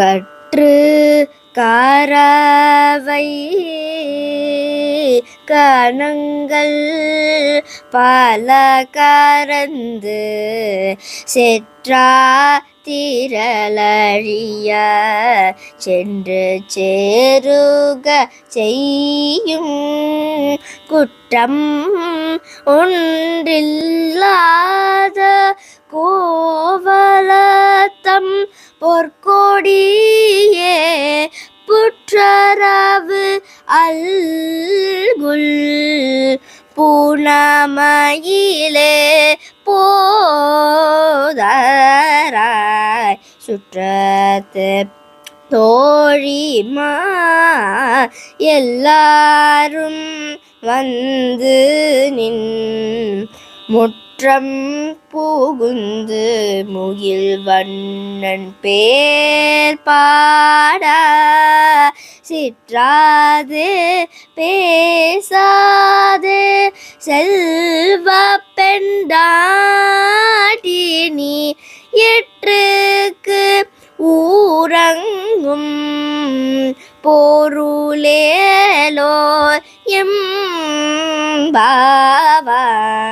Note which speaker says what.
Speaker 1: கற்று காரவை கணங்கள் பல கறந்து செற்றா திரளழிய சென்று சேருக செய்யும் குற்றம் ஒன்றில்லாத கோவல பொற்கொடியே புற்றரவு அல்குல் பூனமயிலே போதராய் சுற்றத்து தோழிமா எல்லாரும் வந்து நின் முற்றம் புகுந்து முகில் வண்ணன் பேர் பாட சிற்றாது பேசாது. செல்வ பெண்டாடி நீ எற்றுக்கு ஊரங்கும் போருளேலோ எம் பாவா.